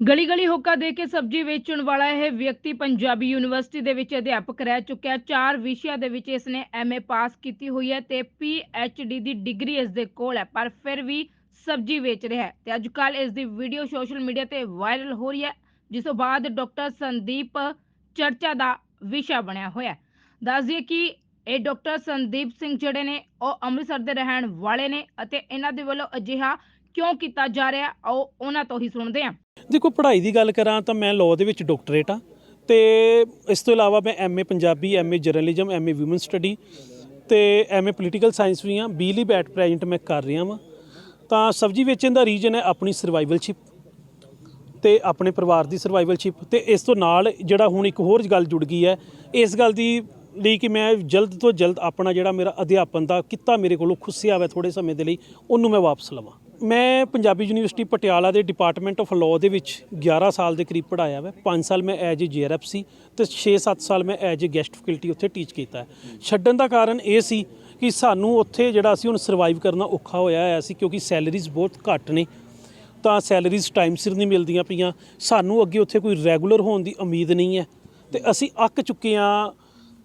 ਗਲੀ ਗਲੀ ਹੋਕਾ ਦੇ ਕੇ ਸਬਜ਼ੀ ਵੇਚਣ ਵਾਲਾ ਇਹ ਵਿਅਕਤੀ ਪੰਜਾਬੀ ਯੂਨੀਵਰਸਿਟੀ ਦੇ ਵਿੱਚ ਅਧਿਆਪਕ ਰਹਿ ਚੁੱਕਿਆ ਚਾਰ ਵਿਸ਼ਿਆਂ ਦੇ ਵਿੱਚ ਇਸਨੇ ਐਮਏ ਪਾਸ ਕੀਤੀ ਹੋਈ ਹੈ ਤੇ ਡੀ ਦੀ ਡਿਗਰੀ ਇਸ ਦੇ ਕੋਲ ਹੈ, ਪਰ ਫਿਰ ਵੀ ਸਬਜ਼ੀ ਵੇਚ ਰਿਹਾ ਹੈ। ਤੇ ਅੱਜ ਕੱਲ ਇਸ ਦੀ ਵੀਡੀਓ ਸੋਸ਼ਲ ਮੀਡੀਆ ਤੇ ਵਾਇਰਲ ਹੋ ਰਹੀ ਹੈ, ਜਿਸ ਤੋਂ ਬਾਅਦ ਡਾਕਟਰ ਸੰਦੀਪ ਚਰਚਾ ਦਾ ਵਿਸ਼ਾ ਬਣਿਆ ਹੋਇਆ ਹੈ। ਦੱਸ ਦਈਏ ਕਿ ਇਹ ਡਾਕਟਰ ਸੰਦੀਪ ਸਿੰਘ ਜਿਹੜੇ ਨੇ, ਉਹ ਅੰਮ੍ਰਿਤਸਰ ਦੇ ਰਹਿਣ ਵਾਲੇ ਨੇ ਅਤੇ ਇਹਨਾਂ ਦੇ ਵੱਲੋਂ ਅਜਿਹਾ ਕਿਉਂ ਕੀਤਾ ਜਾ ਰਿਹਾ ਆਓ ਉਹਨਾਂ ਤੋਂ ਹੀ ਸੁਣਦੇ ਹਾਂ। ਦੇਖੋ, ਪੜ੍ਹਾਈ ਦੀ ਗੱਲ ਕਰਾਂ ਤਾਂ ਮੈਂ ਲਾਅ ਦੇ ਵਿੱਚ ਡਾਕਟਰੇਟ ਆ ਤੇ ਇਸ ਤੋਂ ਇਲਾਵਾ ਮੈਂ MA Punjabi MA journalism MA women study ਤੇ ਐਮਏ ਪੋਲੀਟੀਕਲ ਸਾਇੰਸ ਵੀ ਆ ਬੀਲੀ ਬੈਟ ਪ੍ਰੈਜ਼ੈਂਟ ਮੈਂ ਕਰ ਰਿਹਾ ਵਾਂ। ਤਾਂ ਸਬਜ਼ੀ ਵੇਚਣ ਦਾ ਰੀਜਨ ਹੈ ਆਪਣੀ ਸਰਵਾਈਵਲਸ਼ਿਪ ਤੇ ਆਪਣੇ ਪਰਿਵਾਰ ਦੀ ਸਰਵਾਈਵਲਸ਼ਿਪ ਤੇ ਇਸ ਤੋਂ ਨਾਲ ਜਿਹੜਾ ਹੁਣ ਇੱਕ ਹੋਰ ਗੱਲ ਜੁੜ ਗਈ ਹੈ, ਇਸ ਗੱਲ ਦੀ ਲਈ ਕਿ ਮੈਂ ਜਲਦ ਤੋਂ ਜਲਦ ਆਪਣਾ ਜਿਹੜਾ ਮੇਰਾ ਅਧਿਆਪਨ ਦਾ ਕਿੱਤਾ ਮੇਰੇ ਕੋਲੋਂ ਖੁੱਸਿਆ ਹੋਇਆ ਥੋੜੇ ਸਮੇਂ ਦੇ ਲਈ, ਉਹਨੂੰ ਮੈਂ ਵਾਪਸ ਲਵਾਂ। ਮੈਂ ਪੰਜਾਬੀ ਯੂਨੀਵਰਸਿਟੀ ਪਟਿਆਲਾ ਦੇ ਡਿਪਾਰਟਮੈਂਟ ਆਫ ਲਾਅ ਦੇ ਵਿੱਚ 11 ਸਾਲ ਦੇ ਕਰੀਬ ਪੜਾਇਆ ਵਾ। 5 ਸਾਲ ਮੈਂ ਐਜ ਏ ਜੀਆਰਐਫ ਸੀ ਤੇ 6-7 ਸਾਲ ਮੈਂ ਐਜ ਏ ਗੈਸਟ ਫੈਕਲਟੀ ਉੱਥੇ ਟੀਚ ਕੀਤਾ। ਛੱਡਣ ਦਾ ਕਾਰਨ ਇਹ ਸੀ ਕਿ ਸਾਨੂੰ ਉੱਥੇ ਜਿਹੜਾ ਸੀ ਹੁਣ ਸਰਵਾਈਵ ਕਰਨਾ ਔਖਾ ਹੋਇਆ ਹੋਇਆ ਸੀ ਕਿਉਂਕਿ ਸੈਲਰੀਜ਼ ਬਹੁਤ ਘੱਟ ਨੇ। ਤਾਂ ਸੈਲਰੀਜ਼ ਟਾਈਮ ਸਿਰ ਨਹੀਂ ਮਿਲਦੀਆਂ ਪਈਆਂ। ਸਾਨੂੰ ਅੱਗੇ ਉੱਥੇ ਕੋਈ ਰੈਗੂਲਰ ਹੋਣ ਦੀ ਉਮੀਦ ਨਹੀਂ ਹੈ। ਤੇ ਅਸੀਂ ਅੱਕ ਚੁੱਕੇ ਹਾਂ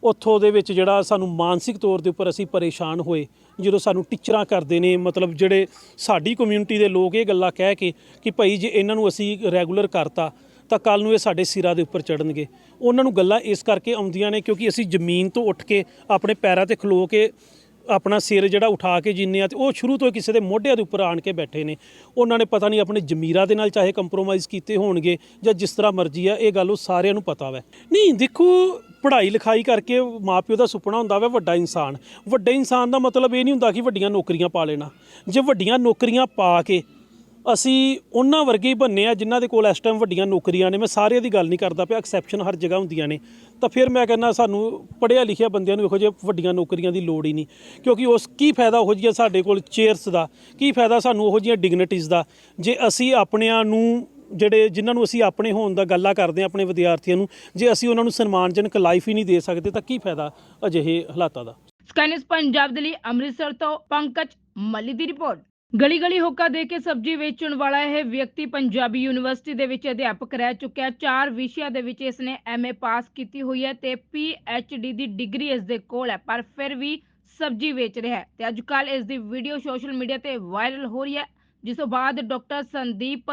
ਉੱਥੋਂ ਦੇ ਵਿੱਚ ਜਿਹੜਾ ਸਾਨੂੰ ਮਾਨਸਿਕ ਤੌਰ ਦੇ ਉੱਪਰ ਅਸੀਂ ਪਰੇਸ਼ਾਨ ਹੋਏ, ਜਦੋਂ ਸਾਨੂੰ ਟੀਚਰਾਂ ਕਰਦੇ ਨੇ, ਮਤਲਬ ਜਿਹੜੇ ਸਾਡੀ ਕਮਿਊਨਿਟੀ ਦੇ ਲੋਕ ਇਹ ਗੱਲਾਂ ਕਹਿ ਕੇ ਕਿ ਭਾਈ ਜੇ ਇਹਨਾਂ ਨੂੰ ਅਸੀਂ ਰੈਗੂਲਰ ਕਰਤਾ, ਤਾਂ ਕੱਲ ਨੂੰ ਇਹ ਸਾਡੇ ਸਿਰਾਂ ਦੇ ਉੱਪਰ ਚੜਨਗੇ ਉਹਨਾਂ ਨੂੰ ਗੱਲਾਂ ਇਸ ਕਰਕੇ ਆਉਂਦੀਆਂ ਨੇ ਕਿਉਂਕਿ ਅਸੀਂ ਜ਼ਮੀਨ ਤੋਂ ਉੱਠ ਕੇ ਆਪਣੇ ਪੈਰਾਂ ਤੇ ਖਲੋ ਕੇ ਆਪਣਾ ਸਿਰ ਜਿਹੜਾ ਉਠਾ ਕੇ ਜਿੰਨੇ ਆ ਤੇ ਉਹ ਸ਼ੁਰੂ ਤੋਂ ਹੀ ਕਿਸੇ ਦੇ ਮੋਢਿਆਂ ਦੇ ਉੱਪਰ ਆਣ ਕੇ ਬੈਠੇ ਨੇ। ਉਹਨਾਂ ਨੇ ਪਤਾ ਨਹੀਂ ਆਪਣੇ ਜ਼ਮੀਰਾਂ ਦੇ ਨਾਲ ਚਾਹੇ ਕੰਪਰੋਮਾਈਜ਼ ਕੀਤੇ ਹੋਣਗੇ ਜਾਂ ਜਿਸ ਤਰ੍ਹਾਂ ਮਰਜ਼ੀ ਆ, ਇਹ ਗੱਲ ਉਹ ਸਾਰਿਆਂ ਨੂੰ ਪਤਾ ਵੈ। ਨਹੀਂ, ਦੇਖੋ ਪੜ੍ਹਾਈ ਲਿਖਾਈ ਕਰਕੇ ਮਾਪਿਓ ਦਾ ਸੁਪਨਾ ਹੁੰਦਾ ਵਾ ਵੱਡਾ ਇਨਸਾਨ। ਵੱਡੇ ਇਨਸਾਨ ਦਾ ਮਤਲਬ ਇਹ ਨਹੀਂ ਹੁੰਦਾ ਕਿ ਵੱਡੀਆਂ ਨੌਕਰੀਆਂ ਪਾ ਲੈਣਾ। ਜੇ ਵੱਡੀਆਂ ਨੌਕਰੀਆਂ ਪਾ ਕੇ ਅਸੀਂ ਉਹਨਾਂ ਵਰਗੇ ਹੀ ਬੰਨੇ ਆ ਜਿਨ੍ਹਾਂ ਦੇ ਕੋਲ ਇਸ ਟਾਈਮ ਵੱਡੀਆਂ ਨੌਕਰੀਆਂ ਨੇ, ਮੈਂ ਸਾਰਿਆਂ ਦੀ ਗੱਲ ਨਹੀਂ ਕਰਦਾ ਪਿਆ ਐਕਸੈਪਸ਼ਨ ਹਰ ਜਗ੍ਹਾ ਹੁੰਦੀਆਂ ਨੇ। ਤਾਂ ਫਿਰ ਮੈਂ ਕਹਿੰਦਾ ਸਾਨੂੰ ਪੜ੍ਹਿਆ ਲਿਖਿਆ ਬੰਦਿਆਂ ਨੂੰ ਇਹੋ ਜਿਹੇ ਵੱਡੀਆਂ ਨੌਕਰੀਆਂ ਦੀ ਲੋੜ ਹੀ ਨਹੀਂ। ਕਿਉਂਕਿ ਉਸ ਕੀ ਫਾਇਦਾ ਉਹ ਜਿਹੀਆਂ ਸਾਡੇ ਕੋਲ ਚੇਅਰਸ ਦਾ? ਕੀ ਫਾਇਦਾ ਸਾਨੂੰ ਉਹੋ ਜਿਹੀਆਂ ਡਿਗਨਿਟੀਜ਼ ਦਾ? ਜੇ ਅਸੀਂ ਆਪਣਿਆਂ ਨੂੰ ਜਿਹੜੇ ਜਿਨ੍ਹਾਂ ਨੂੰ ਅਸੀਂ ਆਪਣੇ ਹੋਣ ਦਾ ਗੱਲਾਂ ਕਰਦੇ ਹਾਂ ਆਪਣੇ ਵਿਦਿਆਰਥੀਆਂ ਨੂੰ, ਜੇ ਅਸੀਂ ਉਹਨਾਂ ਨੂੰ ਸਨਮਾਨਜਨਕ ਲਾਈਫ ਹੀ ਨਹੀਂ ਦੇ ਸਕਦੇ, ਤਾਂ ਕੀ ਫਾਇਦਾ ਅਜਿਹੇ ਹਾਲਾਤਾਂ ਦਾ? ਸਕਾਈਨਸ ਪੰਜਾਬ ਦੇ ਲਈ ਅੰਮ੍ਰਿਤਸਰ ਤੋਂ ਪੰਕਜ ਮੱਲੀ ਦੀ ਰਿਪੋਰਟ। ਗਲੀ ਗਲੀ ਹੋਕਾ ਦੇ ਕੇ ਸਬਜ਼ੀ ਵੇਚਣ ਵਾਲਾ ਇਹ ਵਿਅਕਤੀ ਪੰਜਾਬੀ ਯੂਨੀਵਰਸਿਟੀ ਦੇ ਵਿੱਚ ਅਧਿਆਪਕ ਰਹਿ ਚੁੱਕਿਆ ਚਾਰ ਵਿਸ਼ਿਆਂ ਦੇ ਵਿੱਚ ਇਸਨੇ ਐਮਏ ਪਾਸ ਕੀਤੀ ਹੋਈ ਹੈ ਤੇ ਡੀ ਦੀ ਡਿਗਰੀ ਇਸ ਦੇ ਕੋਲ ਹੈ, ਪਰ ਫਿਰ ਵੀ ਸਬਜ਼ੀ ਵੇਚ ਰਿਹਾ ਹੈ। ਤੇ ਅੱਜ ਕੱਲ ਇਸ ਦੀ ਵੀਡੀਓ ਸੋਸ਼ਲ ਮੀਡੀਆ ਤੇ ਵਾਇਰਲ ਹੋ ਰਹੀ ਹੈ, ਜਿਸ ਤੋਂ ਬਾਅਦ ਡਾਕਟਰ ਸੰਦੀਪ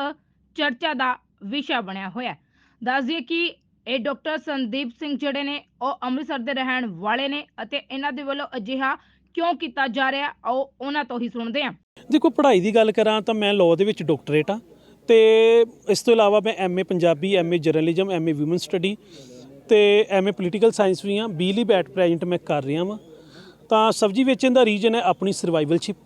ਚਰਚਾ ਦਾ ਵਿਸ਼ਾ ਬਣਿਆ ਹੋਇਆ ਹੈ। ਦੱਸ ਦਈਏ ਕਿ ਇਹ ਡਾਕਟਰ ਸੰਦੀਪ ਸਿੰਘ ਜਿਹੜੇ ਨੇ, ਉਹ ਅੰਮ੍ਰਿਤਸਰ ਦੇ ਰਹਿਣ ਵਾਲੇ ਨੇ ਅਤੇ ਇਹਨਾਂ ਦੇ ਵੱਲੋਂ ਅਜਿਹਾ ਕਿਉਂ ਕੀਤਾ ਜਾ ਰਿਹਾ ਉਹ ਉਹਨਾਂ ਤੋਂ ਹੀ ਸੁਣਦੇ ਹਾਂ। ਦੇਖੋ, ਪੜ੍ਹਾਈ ਦੀ ਗੱਲ ਕਰਾਂ ਤਾਂ ਮੈਂ ਲਾਅ ਦੇ ਵਿੱਚ ਡਾਕਟਰੇਟ ਆ ਤੇ ਇਸ ਤੋਂ ਇਲਾਵਾ ਮੈਂ MA Punjabi MA journalism MA women study ਤੇ ਐਮਏ ਪੋਲੀਟੀਕਲ ਸਾਇੰਸ ਵੀ ਆ ਬੀਲੀ ਬੈਟ ਪ੍ਰੈਜ਼ੈਂਟ ਮੈਂ ਕਰ ਰਿਹਾ ਵਾਂ। ਤਾਂ ਸਬਜ਼ੀ ਵੇਚਣ ਦਾ ਰੀਜਨ ਹੈ ਆਪਣੀ ਸਰਵਾਈਵਲਸ਼ਿਪ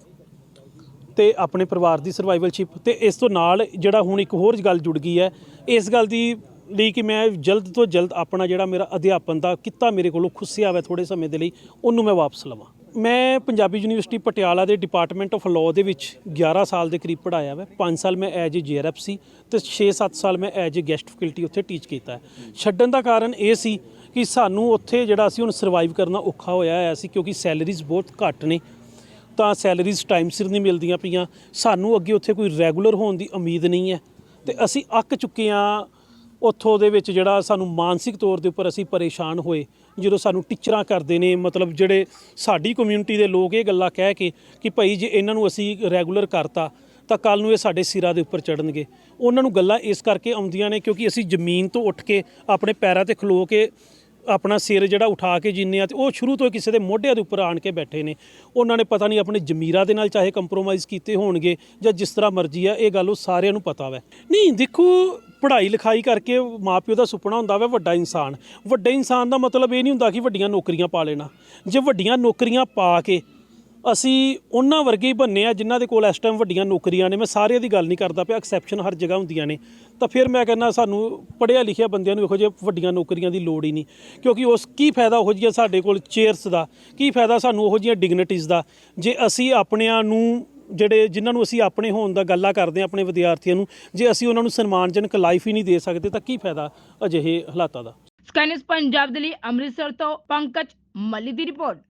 ਤੇ ਆਪਣੇ ਪਰਿਵਾਰ ਦੀ ਸਰਵਾਈਵਲਸ਼ਿਪ ਤੇ ਇਸ ਤੋਂ ਨਾਲ ਜਿਹੜਾ ਹੁਣ ਇੱਕ ਹੋਰ ਗੱਲ ਜੁੜ ਗਈ ਹੈ, ਇਸ ਗੱਲ ਦੀ ਲਈ ਕਿ ਮੈਂ ਜਲਦ ਤੋਂ ਜਲਦ ਆਪਣਾ ਜਿਹੜਾ ਮੇਰਾ ਅਧਿਆਪਨ ਦਾ ਕਿੱਤਾ ਮੇਰੇ ਕੋਲੋਂ ਖੁੱਸਿਆ ਹੋਇਆ ਥੋੜੇ ਸਮੇਂ ਦੇ ਲਈ, ਉਹਨੂੰ ਮੈਂ ਵਾਪਸ ਲਵਾਂ। ਮੈਂ ਪੰਜਾਬੀ ਯੂਨੀਵਰਸਿਟੀ ਪਟਿਆਲਾ ਦੇ ਡਿਪਾਰਟਮੈਂਟ ਆਫ ਲਾਅ ਦੇ ਵਿੱਚ 11 ਸਾਲ ਦੇ ਕਰੀਬ ਪੜਾਇਆ ਵਾ 5 ਸਾਲ ਮੈਂ ਐਜ ਏ ਜੀਆਰਐਫ ਸੀ ਤੇ 6-7 ਸਾਲ ਮੈਂ ਐਜ ਏ ਗੈਸਟ ਫੈਕਲਟੀ ਉੱਥੇ ਟੀਚ ਕੀਤਾ ਹੈ। ਛੱਡਣ ਦਾ ਕਾਰਨ ਇਹ ਸੀ ਕਿ ਸਾਨੂੰ ਉੱਥੇ ਜਿਹੜਾ ਅਸੀਂ ਹੁਣ ਸਰਵਾਈਵ ਕਰਨਾ ਔਖਾ ਹੋਇਆ ਹੋਇਆ ਸੀ ਕਿਉਂਕਿ ਸੈਲਰੀਜ਼ ਬਹੁਤ ਘੱਟ ਨੇ ਤਾਂ ਸੈਲਰੀਜ਼ ਟਾਈਮ ਸਿਰ ਨਹੀਂ ਮਿਲਦੀਆਂ ਪਈਆਂ। ਸਾਨੂੰ ਅੱਗੇ ਉੱਥੇ ਕੋਈ ਰੈਗੂਲਰ ਹੋਣ ਦੀ ਉਮੀਦ ਨਹੀਂ ਹੈ। ਤੇ ਅਸੀਂ ਅੱਕ ਚੁੱਕੇ ਹਾਂ ਉੱਥੋਂ ਦੇ ਵਿੱਚ ਜਿਹੜਾ ਸਾਨੂੰ ਮਾਨਸਿਕ ਤੌਰ ਦੇ ਉੱਪਰ ਅਸੀਂ ਪਰੇਸ਼ਾਨ ਹੋਏ, ਜਦੋਂ ਸਾਨੂੰ ਟੀਚਰਾਂ ਕਰਦੇ ਨੇ, ਮਤਲਬ ਜਿਹੜੇ ਸਾਡੀ ਕਮਿਊਨਿਟੀ ਦੇ ਲੋਕ ਇਹ ਗੱਲਾਂ ਕਹਿ ਕੇ ਕਿ ਭਾਈ ਜੇ ਇਹਨਾਂ ਨੂੰ ਅਸੀਂ ਰੈਗੂਲਰ ਕਰਤਾ, ਤਾਂ ਕੱਲ ਨੂੰ ਇਹ ਸਾਡੇ ਸਿਰਾਂ ਦੇ ਉੱਪਰ ਚੜਨਗੇ ਉਹਨਾਂ ਨੂੰ ਗੱਲਾਂ ਇਸ ਕਰਕੇ ਆਉਂਦੀਆਂ ਨੇ ਕਿਉਂਕਿ ਅਸੀਂ ਜ਼ਮੀਨ ਤੋਂ ਉੱਠ ਕੇ ਆਪਣੇ ਪੈਰਾਂ ਤੇ ਖਲੋ ਕੇ ਆਪਣਾ ਸਿਰ ਜਿਹੜਾ ਉਠਾ ਕੇ ਜਿੰਨੇ ਆ ਤੇ ਉਹ ਸ਼ੁਰੂ ਤੋਂ ਹੀ ਕਿਸੇ ਦੇ ਮੋਢਿਆਂ ਦੇ ਉੱਪਰ ਆਣ ਕੇ ਬੈਠੇ ਨੇ। ਉਹਨਾਂ ਨੇ ਪਤਾ ਨਹੀਂ ਆਪਣੇ ਜ਼ਮੀਰਾਂ ਦੇ ਨਾਲ ਚਾਹੇ ਕੰਪਰੋਮਾਈਜ਼ ਕੀਤੇ ਹੋਣਗੇ ਜਾਂ ਜਿਸ ਤਰ੍ਹਾਂ ਮਰਜ਼ੀ ਆ, ਇਹ ਗੱਲ ਉਹ ਸਾਰਿਆਂ ਨੂੰ ਪਤਾ ਵੈ। ਨਹੀਂ, ਦੇਖੋ, ਪੜ੍ਹਾਈ ਲਿਖਾਈ ਕਰਕੇ ਮਾਪਿਓ ਦਾ ਸੁਪਨਾ ਹੁੰਦਾ ਵਾ ਵੱਡਾ ਇਨਸਾਨ। ਵੱਡੇ ਇਨਸਾਨ ਦਾ ਮਤਲਬ ਇਹ ਨਹੀਂ ਹੁੰਦਾ ਕਿ ਵੱਡੀਆਂ ਨੌਕਰੀਆਂ ਪਾ ਲੈਣਾ। ਜੇ ਵੱਡੀਆਂ ਨੌਕਰੀਆਂ ਪਾ ਕੇ ਅਸੀਂ ਉਹਨਾਂ ਵਰਗੇ ਹੀ ਬੰਨੇ ਆ ਜਿਨ੍ਹਾਂ ਦੇ ਕੋਲ ਇਸ ਟਾਈਮ ਵੱਡੀਆਂ ਨੌਕਰੀਆਂ ਨੇ। ਮੈਂ ਸਾਰਿਆਂ ਦੀ ਗੱਲ ਨਹੀਂ ਕਰਦਾ ਪਿਆ ਐਕਸੈਪਸ਼ਨ ਹਰ ਜਗ੍ਹਾ ਹੁੰਦੀਆਂ ਨੇ। ਤਾਂ ਫਿਰ ਮੈਂ ਕਹਿੰਦਾ ਸਾਨੂੰ ਪੜ੍ਹਿਆ ਲਿਖਿਆ ਬੰਦਿਆਂ ਨੂੰ ਇਹੋ ਜਿਹੇ ਵੱਡੀਆਂ ਨੌਕਰੀਆਂ ਦੀ ਲੋੜ ਹੀ ਨਹੀਂ। ਕਿਉਂਕਿ ਉਸ ਕੀ ਫਾਇਦਾ ਉਹ ਜਿਹੀਆਂ ਸਾਡੇ ਕੋਲ ਚੇਅਰਸ ਦਾ? ਕੀ ਫਾਇਦਾ ਸਾਨੂੰ ਉਹੋ ਜਿਹੀਆਂ ਡਿਗਨਿਟੀਜ਼ ਦਾ? ਜੇ ਅਸੀਂ ਆਪਣਿਆਂ ਨੂੰ ਜਿਹੜੇ ਜਿਨ੍ਹਾਂ ਨੂੰ ਅਸੀਂ ਆਪਣੇ ਹੋਣ ਦਾ ਗੱਲਾਂ ਕਰਦੇ ਹਾਂ, ਆਪਣੇ ਵਿਦਿਆਰਥੀਆਂ ਨੂੰ, ਜੇ ਅਸੀਂ ਉਹਨਾਂ ਨੂੰ ਸਨਮਾਨਜਨਕ ਲਾਈਫ ਹੀ ਨਹੀਂ ਦੇ ਸਕਦੇ, ਤਾਂ ਕੀ ਫਾਇਦਾ ਅਜਿਹੇ ਹਾਲਾਤਾਂ ਦਾ? ਸਕਾਈਨਸ ਪੰਜਾਬ ਦੇ ਲਈ ਅੰਮ੍ਰਿਤਸਰ ਤੋਂ ਪੰਕਜ ਮੱਲੀ ਦੀ ਰਿਪੋਰਟ